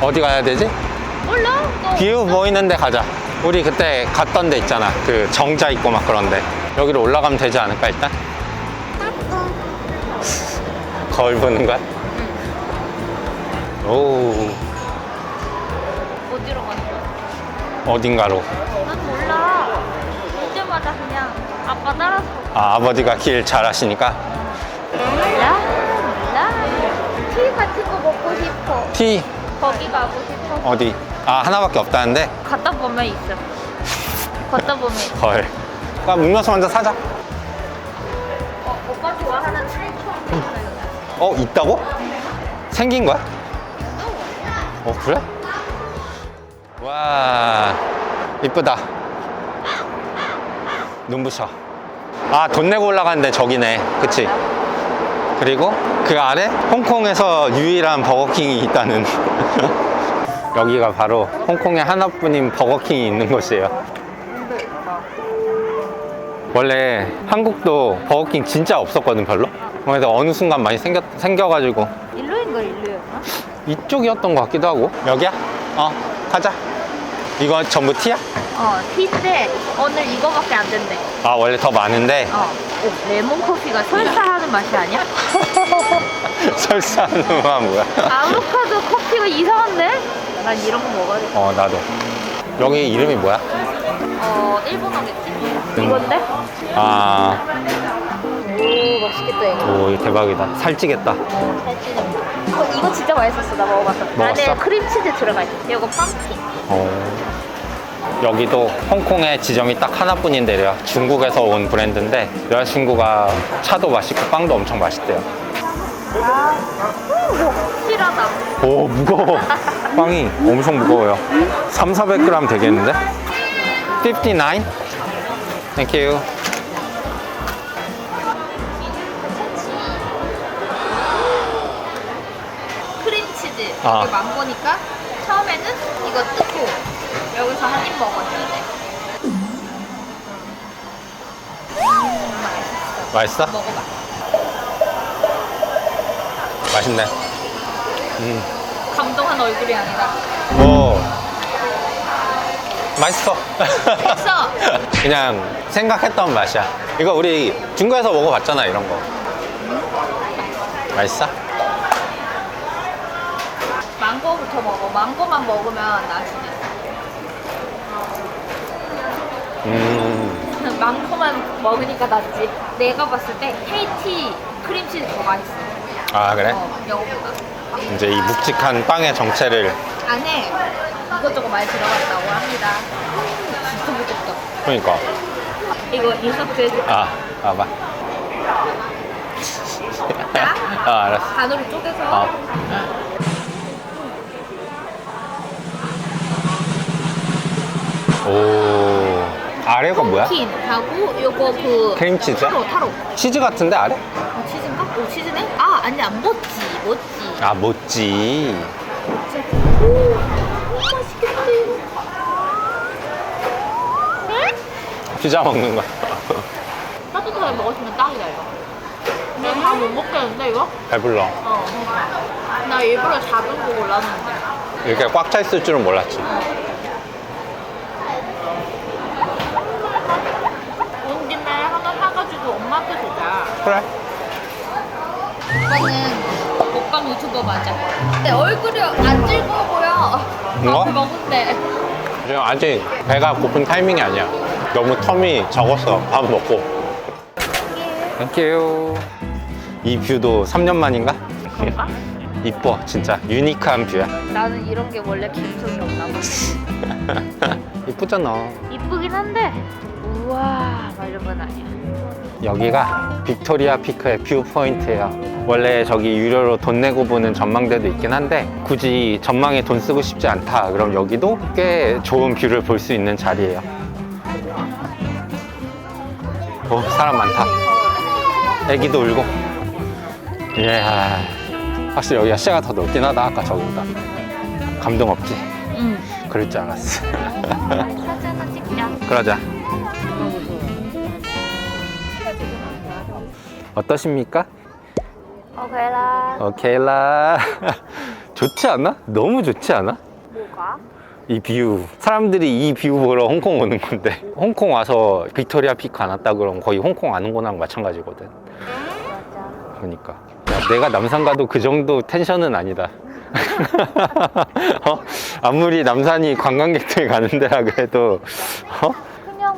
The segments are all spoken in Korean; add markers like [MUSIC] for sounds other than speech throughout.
어디 가야 되지? 몰라. 너뷰 보이는데 가자. 우리 그때 갔던 데 있잖아. 그 정자 있고 막 그런데. 여기로 올라가면 되지 않을까, 일단? 거울 보는 거야? 오, 어디로 가는 거야? 어딘가로. 난 몰라. 올 때마다 그냥 아빠 따라서 아, 아버지가 길잘 아시니까. 몰라. 몰라. 티 같은 거 먹고 싶어. 티, 거기 가고 싶어. 어디? 아, 하나밖에 없다는데? 갔다 보면 있어. 걷다 보면 있어. 헐. 아, 음료수 먼저 사자. 어, 오빠 좋아하는 트레이커 있어요. 어, 있다고? 생긴 거야? 어, 그래? 와, 이쁘다. 눈부셔. 아, 돈 내고 올라가는데 저기네. 그치? 그리고 그 아래 홍콩에서 유일한 버거킹이 있다는. [LAUGHS] 여기가 바로 홍콩에 하나뿐인 버거킹이 있는 곳이에요. 원래 한국도 버거킹 진짜 없었거든, 별로. 그래서 어느 순간 많이 생겨, 생겨가지고 일로인 걸 일로였나? 이쪽이었던 것 같기도 하고 여기야? 어 가자 이거 전부 티야? 어, 티인데 오늘 이거밖에 안 된대. 아 원래 더 많은데 어. 오, 레몬 커피가 설사하는 맛이 아니야? [LAUGHS] 설사하는 건 뭐야 아보카도 커피가 이상한데? 난 이런 거 먹어야겠다. 어 나도 여기 이름이 뭐야? 어, 일본어겠지? 이건데? 아, 오, 맛있겠다, 이거. 오 이거 대박이다 살찌겠다 어, 잘 찢어. 이거, 이거 진짜 맛있었어. 나 먹어봤어. 먹었어? 안에 크림치즈 들어가 있어. 이거 펌킨. 어. 여기도 홍콩에 지점이 딱 하나뿐인데요 중국에서 온 브랜드인데 여자친구가 차도 맛있고 빵도 엄청 맛있대요 확실하다. 오 무거워 빵이 엄청 무거워요 3, 400g 되겠는데? 59 Thank you 크림치즈. 아. 이게 망고니까 처음에는 이거 뜯고 여기서 한 입 먹었는데. 맛있어? 먹어봐. 맛있네 음. 감동한 얼굴이 아니라. 오 맛있어 맛있어? [LAUGHS] 그냥 생각했던 맛이야 이거 우리 중국에서 먹어봤잖아 이런 거 맛있어? 망고부터 먹어. 망고만 먹으면 수도 있어. 음 망고만 먹으니까 낫지. 내가 봤을 때 KT 크림치즈 더 맛있어. 아 그래? 어, 영어보다. 이제 이 묵직한 빵의 정체를 안에 이것저것 많이 들어갔다고 합니다. 진짜 무겁다. 그러니까 이거 인서트 해줄까? 아 봐봐 [LAUGHS] 아 알았어 반으로 쪼개서 어. 오 아래가 뭐야? 킨 하고 요거 그 크림치즈야? 타로 타로 치즈 같은데 아래? 어, 치즈인가? 오 치즈네? 아 아니 안 먹지 먹지 아 못지 오, 오 맛있겠다 이거 응? 피자 먹는 거야 [LAUGHS] 따뜻하게 먹었으면 딱이다 이거 근데 다 못 먹겠는데 이거? 배불러 어나 일부러 작은 거 골랐는데 이렇게 꽉 차 있을 줄은 몰랐지 온 김에 하나 사가지고 엄마한테 주자 그래? 오빠는 먹방 유튜버 맞아? 근데 얼굴이 안 즐거워 보여 이거? 밥을 먹는데. 지금 아직 배가 고픈 타이밍이 아니야. 너무 텀이 적었어 밥 먹고. 땡큐 이 뷰도 3년 만인가? 그런가? 이뻐 진짜. 유니크한 뷰야. 나는 이런 게 원래 감성이 없나 봐. [LAUGHS] 이쁘잖아. 이쁘긴 한데. 우와 막 이런 건 아니야 여기가 빅토리아 피크의 뷰 포인트예요. 원래 저기 유료로 돈 내고 보는 전망대도 있긴 한데 굳이 전망에 돈 쓰고 싶지 않다. 그럼 여기도 꽤 좋은 뷰를 볼 수 있는 자리예요. 오 사람 많다. 애기도 울고. 예, 확실히 여기가 시야가 더 넓긴 하다. 아까 저기보다. 감동 없지? 응 그럴 줄 알았어. 찍자 그러자. 어떠십니까? 오케이 라 오케이 라 [LAUGHS] 좋지 않아? 너무 좋지 않아? 뭐가? 이 뷰. 사람들이 이 뷰 보러 홍콩 오는 건데. 홍콩 와서 빅토리아 피크 안 왔다 그러면 거의 홍콩 안 온 거랑 마찬가지거든. 맞아. 그러니까. 야, 내가 남산 가도 그 정도 텐션은 아니다. [LAUGHS] 어? 아무리 남산이 관광객들이 가는 데라 그래도, 어?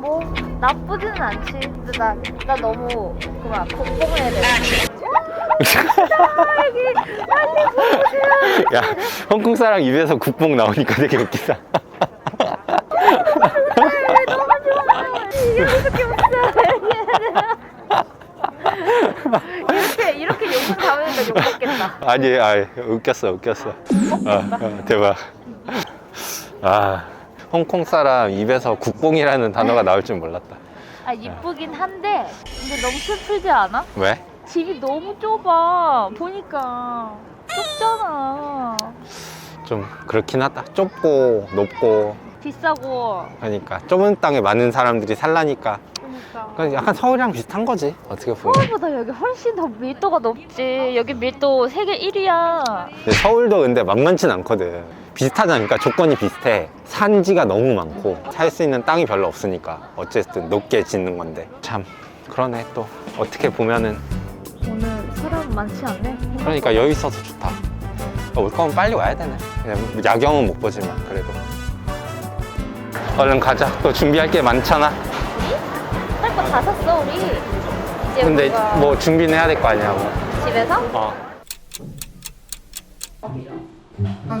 뭐 나쁘지는 않지. 근데 나, 나 너무 그만 공공해야 돼. [LAUGHS] 야, 홍콩 사람 입에서 국뽕 나오니까 되게 웃기다. 너무 좋아. 이게 어떻게 웃어? 이렇게 이렇게 욕을 담으니까 욕 먹겠다. 아니, 아, 웃겼어, 웃겼어. 아, 아, 대박. 아, 홍콩 사람 입에서 국뽕이라는 단어가 나올 줄 몰랐다. 아 이쁘긴 한데 근데 너무 슬프지 않아? 왜? 집이 너무 좁아. 보니까 좁잖아. 좀 그렇긴 하다. 좁고 높고 비싸고. 하니까 좁은 땅에 많은 사람들이 살라니까 그러니까. 그냥 약간 서울이랑 비슷한 거지 어떻게 보면. 서울보다 여기 훨씬 더 밀도가 높지. 여기 밀도 세계 1위야. 근데 서울도 근데 만만치 않거든. 비슷하잖니까. 조건이 비슷해 산지가 너무 많고 살 수 있는 땅이 별로 없으니까 어쨌든 높게 짓는 건데 참 그러네 또 어떻게 보면은 오늘 사람 많지 않네? 그러니까 여유 있어서 좋다 어, 올 거면 빨리 와야 되네 그냥 야경은 못 보지만 그래도 얼른 가자 또 준비할 게 많잖아 우리? 할 거 다 샀어 우리 이제 근데 뭔가 뭐 준비는 해야 될 거 아니야 뭐. 집에서? 어. 아, 한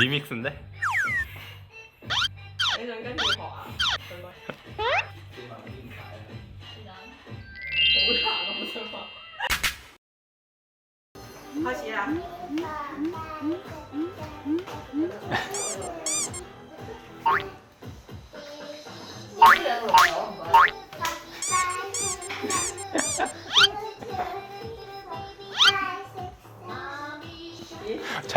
리믹스인데? 그러니까 그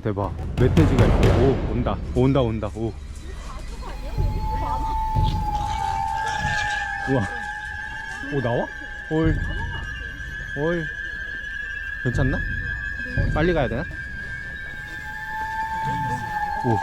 오 대박. 멧돼지가 있어. 오 온다. 온다 온다. 오. 우와. 오 나와? 올. 올. 괜찮나? 빨리 가야 되나? 오.